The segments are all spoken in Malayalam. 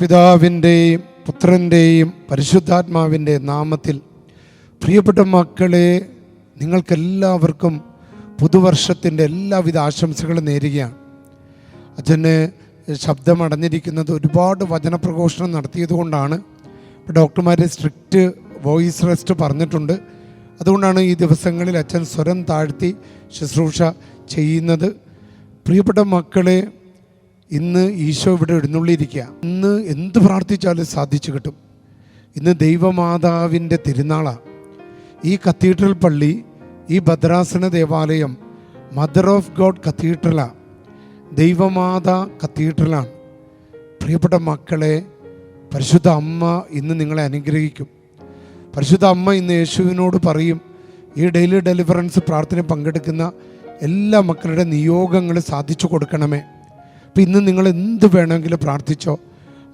പിതാവിന്റെയും പുത്രന്റെയും പരിശുദ്ധാത്മാവിന്റെ നാമത്തിൽ പ്രിയപ്പെട്ട മക്കളെ നിങ്ങൾക്കെല്ലാവർക്കും പുതുവർഷത്തിന്റെ എല്ലാവിധ ആശംസകളും നേരുകയാണ്. അച്ഛന് ശബ്ദമടഞ്ഞിരിക്കുന്നത് ഒരുപാട് വചനപ്രഘോഷണം നടത്തിയതുകൊണ്ടാണ്. ഇപ്പോൾ ഡോക്ടർമാർ സ്ട്രിക്റ്റ് വോയിസ് റെസ്റ്റ് പറഞ്ഞിട്ടുണ്ട്. അതുകൊണ്ടാണ് ഈ ദിവസങ്ങളിൽ അച്ഛൻ സ്വരം താഴ്ത്തി ശുശ്രൂഷ ചെയ്യുന്നത്. പ്രിയപ്പെട്ട മക്കളെ ഇന്ന് ഈശോ ഇവിടെ എഴുന്നള്ളിയിരിക്കുക. ഇന്ന് എന്ത് പ്രാർത്ഥിച്ചാലും സാധിച്ചു കിട്ടും. ഇന്ന് ദൈവമാതാവിന്റെ തിരുനാളാണ് ഈ കത്തീഡ്രൽ പള്ളി ഈ ഭദ്രാസന ദേവാലയം മദർ ഓഫ് ഗോഡ് കത്തീഡ്രലാണ് ദൈവമാതാ കത്തീഡ്രലാണ്. പ്രിയപ്പെട്ട മക്കളെ പരിശുദ്ധ അമ്മ ഇന്ന് നിങ്ങളെ അനുഗ്രഹിക്കും. പരിശുദ്ധ അമ്മ ഇന്ന് യേശുവിനോട് പറയും ഈ ഡെയിലി ഡെലിവറൻസ് പ്രാർത്ഥന പങ്കെടുക്കുന്ന എല്ലാ മക്കളുടെ നിയോഗങ്ങൾ സാധിച്ചു കൊടുക്കണമേ. അപ്പം ഇന്ന് നിങ്ങൾ എന്ത് വേണമെങ്കിലും പ്രാർത്ഥിച്ചോ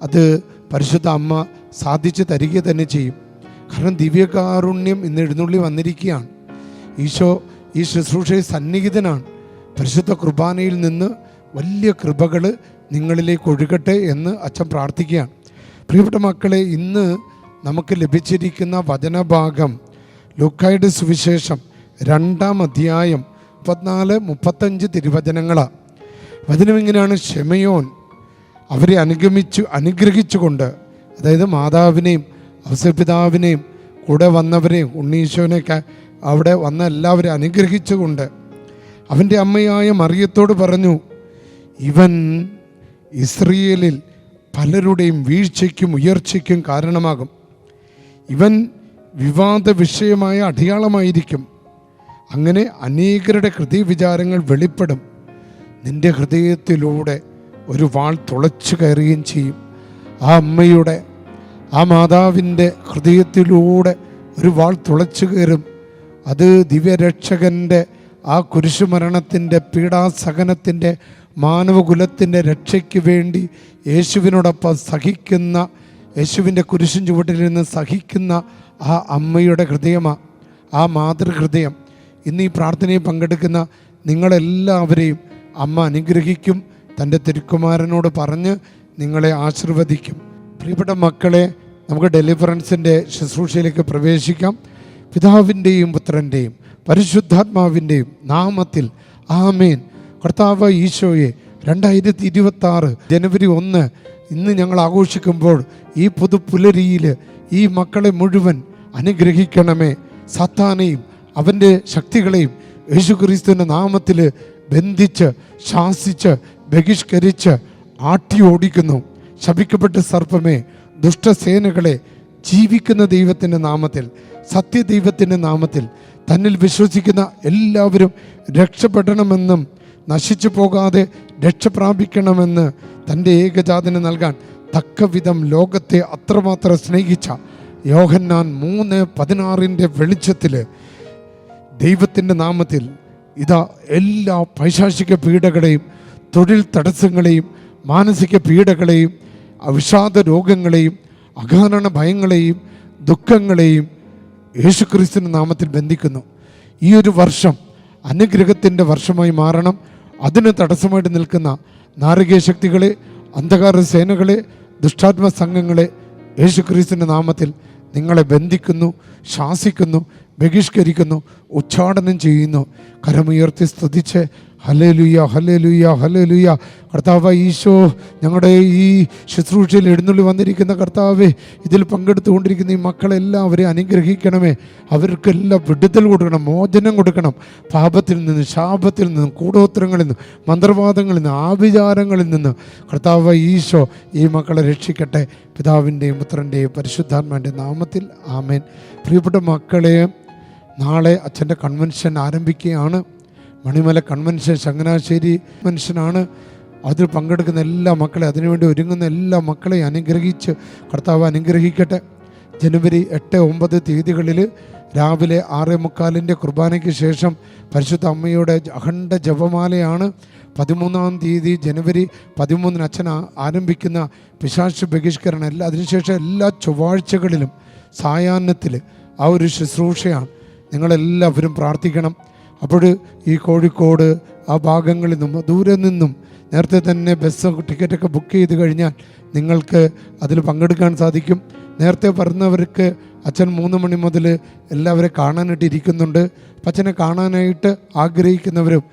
അത് പരിശുദ്ധ അമ്മ സാധിച്ചു തരിക തന്നെ ചെയ്യും. കാരണം ദിവ്യകാരുണ്യം ഇന്ന് എഴുന്നള്ളി വന്നിരിക്കുകയാണ്. ഈശോ ഈ ശുശ്രൂഷയിൽ സന്നിഹിതനാണ്. പരിശുദ്ധ കുർബാനയിൽ നിന്ന് വലിയ കൃപകൾ നിങ്ങളിലേക്ക് ഒഴുകട്ടെ എന്ന് അച്ഛൻ പ്രാർത്ഥിക്കുകയാണ്. പ്രിയപ്പെട്ട മക്കളെ ഇന്ന് നമുക്ക് ലഭിച്ചിരിക്കുന്ന വചനഭാഗം ലുക്കായുടെ സുവിശേഷം രണ്ടാം അധ്യായം മുപ്പത്തിനാല് മുപ്പത്തഞ്ച് തിരുവചനങ്ങളാണ്. വചനം ഇങ്ങനെയാണ്. ഷെമയോൻ അവരെ അനുഗമിച്ചു അനുഗ്രഹിച്ചുകൊണ്ട് അതായത് മാതാവിനെയും അവസരപിതാവിനെയും കൂടെ വന്നവരെയും ഉണ്ണീശോനെയൊക്കെ അവിടെ വന്ന എല്ലാവരെയും അനുഗ്രഹിച്ചുകൊണ്ട് അവന്റെ അമ്മയായ മറിയത്തോട് പറഞ്ഞു ഇവൻ ഇസ്രയേലിൽ പലരുടെയും വീഴ്ചയ്ക്കും ഉയർച്ചയ്ക്കും കാരണമാകും. ഇവൻ വിവാദ വിഷയമായ അടയാളമായിരിക്കും. അങ്ങനെ അനേകരുടെ ഹൃദയവിചാരങ്ങൾ വെളിപ്പെടും. നിന്റെ ഹൃദയത്തിലൂടെ ഒരു വാൾ തുളച്ചു കയറുകയും ചെയ്യും. ആ അമ്മയുടെ ആ മാതാവിന്റെ ഹൃദയത്തിലൂടെ ഒരു വാൾ തുളച്ചു കയറും. അത് ദിവ്യരക്ഷകന്റെ ആ കുരിശുമരണത്തിന്റെ പീഡാസഹനത്തിന്റെ മാനവകുലത്തിന്റെ രക്ഷയ്ക്ക് വേണ്ടി യേശുവിനോടൊപ്പം സഹിക്കുന്ന യേശുവിന്റെ കുരിശും ചുവട്ടിൽ നിന്ന് സഹിക്കുന്ന ആ അമ്മയുടെ ഹൃദയമാണ് ആ മാതൃഹൃദയം. ഇന്ന് ഈ പ്രാർത്ഥനയിൽ പങ്കെടുക്കുന്ന നിങ്ങളെല്ലാവരെയും അമ്മ അനുഗ്രഹിക്കും തന്റെ തിരുക്കുമാരനോട് പറഞ്ഞ് നിങ്ങളെ ആശീർവദിക്കും. പ്രിയപ്പെട്ട മക്കളെ നമുക്ക് ഡെലിവറൻസിന്റെ ശുശ്രൂഷയിലേക്ക് പ്രവേശിക്കാം. പിതാവിന്റെയും പുത്രന്റെയും പരിശുദ്ധാത്മാവിന്റെയും നാമത്തിൽ ആമേൻ. കർത്താവ് ഈശോയെ രണ്ടായിരത്തി ഇരുപത്തി ജനുവരി ഒന്ന് ഇന്ന് ഞങ്ങൾ ആഘോഷിക്കുമ്പോൾ ഈ പുതുപുലരിയിൽ ഈ മക്കളെ മുഴുവൻ അനുഗ്രഹിക്കണമേ. സത്താനെയും അവന്റെ ശക്തികളെയും യേശുക്രിസ്തുവിന്റെ നാമത്തിൽ ബന്ധിച്ച് ശാസിച്ച് ബഹിഷ്കരിച്ച് ആട്ടി ഓടിക്കുന്നു. ശപിക്കപ്പെട്ട സർപ്പമേ ദുഷ്ടസേനകളെ ജീവിക്കുന്ന ദൈവത്തിന്റെ നാമത്തിൽ സത്യദൈവത്തിന്റെ നാമത്തിൽ തന്നിൽ വിശ്വസിക്കുന്ന എല്ലാവരും രക്ഷപ്പെടണമെന്നും നശിച്ചു പോകാതെ രക്ഷ പ്രാപിക്കണമെന്ന് തന്റെ ഏകജാതന് നൽകാൻ തക്കവിധം ലോകത്തെ അത്രമാത്രം സ്നേഹിച്ച യോഹന്നാൻ മൂന്ന് പതിനാറിന്റെ വെളിച്ചത്തിൽ ദൈവത്തിന്റെ നാമത്തിൽ ഇതാ എല്ലാ പൈശാചിക പീഡകളെയും തൊഴിൽ തടസ്സങ്ങളെയും മാനസിക പീഡകളെയും വിഷാദ രോഗങ്ങളെയും അകാരണ ഭയങ്ങളെയും ദുഃഖങ്ങളെയും യേശുക്രിസ്തുവിന്റെ നാമത്തിൽ ബന്ധിക്കുന്നു. ഈ ഒരു വർഷം അനുഗ്രഹത്തിന്റെ വർഷമായി മാറണം. അതിന് തടസ്സമായിട്ട് നിൽക്കുന്ന നാരകീയ ശക്തികളെ അന്ധകാര സേനകളെ ദുഷ്ടാത്മ സംഘങ്ങളെ യേശുക്രിസ്തുവിന്റെ നാമത്തിൽ നിങ്ങളെ ബന്ധിക്കുന്നു ശാസിക്കുന്നു ബഹിഷ്കരിക്കുന്നു ഉച്ചാടനം ചെയ്യുന്നു. കരമുയർത്തി സ്തുതിച്ച് ഹലേ ലുയ്യ ഹലേ ലുയ്യ ഹലേ ലുയ്യ കർത്താവ് ഈശോ ഞങ്ങളുടെ ഈ ശുശ്രൂഷയിൽ എഴുന്നള്ളി വന്നിരിക്കുന്ന കർത്താവെ ഇതിൽ പങ്കെടുത്തുകൊണ്ടിരിക്കുന്ന ഈ മക്കളെല്ലാവരെയും അനുഗ്രഹിക്കണമേ. അവർക്കെല്ലാം വിടുതൽ കൊടുക്കണം മോചനം കൊടുക്കണം. പാപത്തിൽ നിന്ന് ശാപത്തിൽ നിന്നും കൂടോത്രങ്ങളിൽ നിന്ന് മന്ത്രവാദങ്ങളിൽ നിന്ന് ആഭിചാരങ്ങളിൽ നിന്ന്. കർത്താവ് ഈശോ ഈ മക്കളെ രക്ഷിക്കട്ടെ. പിതാവിന്റെയും പുത്രന്റെയും പരിശുദ്ധാത്മാന്റെ നാമത്തിൽ ആമേൻ. പ്രിയപ്പെട്ട മക്കളെ നാളെ അച്ഛന്റെ കൺവെൻഷൻ ആരംഭിക്കുകയാണ്. മണിമല കൺവെൻഷൻ ചങ്ങനാശ്ശേരി കൺവെൻഷനാണ് അതിൽ പങ്കെടുക്കുന്ന എല്ലാ മക്കളെ അതിനുവേണ്ടി ഒരുങ്ങുന്ന എല്ലാ മക്കളെയും അനുഗ്രഹിച്ച് കർത്താവ് അനുഗ്രഹിക്കട്ടെ. ജനുവരി എട്ട് ഒമ്പത് തീയതികളിൽ രാവിലെ ആറേ മുക്കാലിന്റെ കുർബാനയ്ക്ക് ശേഷം പരിശുദ്ധ അമ്മയുടെ അഖണ്ഡ ജപമാലയാണ്. പതിമൂന്നാം തീയതി ജനുവരി പതിമൂന്നിന് അച്ഛൻ ആരംഭിക്കുന്ന പിശാശ് ബഹിഷ്കരണം എല്ലാ അതിനുശേഷം എല്ലാ ചൊവ്വാഴ്ചകളിലും സായാഹ്നത്തിൽ ആ ഒരു ശുശ്രൂഷയാണ്. നിങ്ങളെല്ലാവരും പ്രാർത്ഥിക്കണം. അപ്പോൾ ഈ കോഴിക്കോട് ആ ഭാഗങ്ങളിൽ നിന്നും ദൂരെ നിന്നും നേരത്തെ തന്നെ ബസ് ടിക്കറ്റൊക്കെ ബുക്ക് ചെയ്ത് കഴിഞ്ഞാൽ നിങ്ങൾക്ക് അതിൽ പങ്കെടുക്കാൻ സാധിക്കും. നേരത്തെ പറഞ്ഞവർക്ക് അച്ഛൻ മൂന്ന് മണി മുതൽ എല്ലാവരെ കാണാനായിട്ട് ഇരിക്കുന്നുണ്ട്. അച്ഛനെ കാണാനായിട്ട് ആഗ്രഹിക്കുന്നവരും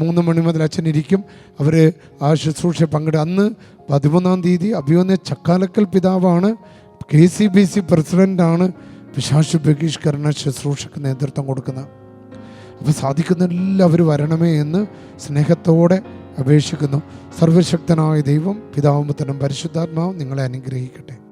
മൂന്ന് മണി മുതൽ അച്ഛൻ ഇരിക്കും. അവർ ആ ശുശ്രൂഷ പങ്കെടു അന്ന് പതിമൂന്നാം തീയതി അഭിയോന്യ ചക്കാലക്കൽ പിതാവാണ് കെ സി ബി സി പ്രസിഡന്റാണ് പിശാശു ബഹിഷ്കരണ ശുശ്രൂഷക്ക് നേതൃത്വം കൊടുക്കുന്ന. അപ്പോൾ സാധിക്കുന്ന എല്ലാവരും വരണമേ എന്ന് സ്നേഹത്തോടെ അപേക്ഷിക്കുന്നു. സർവശക്തനായ ദൈവം പിതാവും പുത്രനും പരിശുദ്ധാത്മാവും നിങ്ങളെ അനുഗ്രഹിക്കട്ടെ.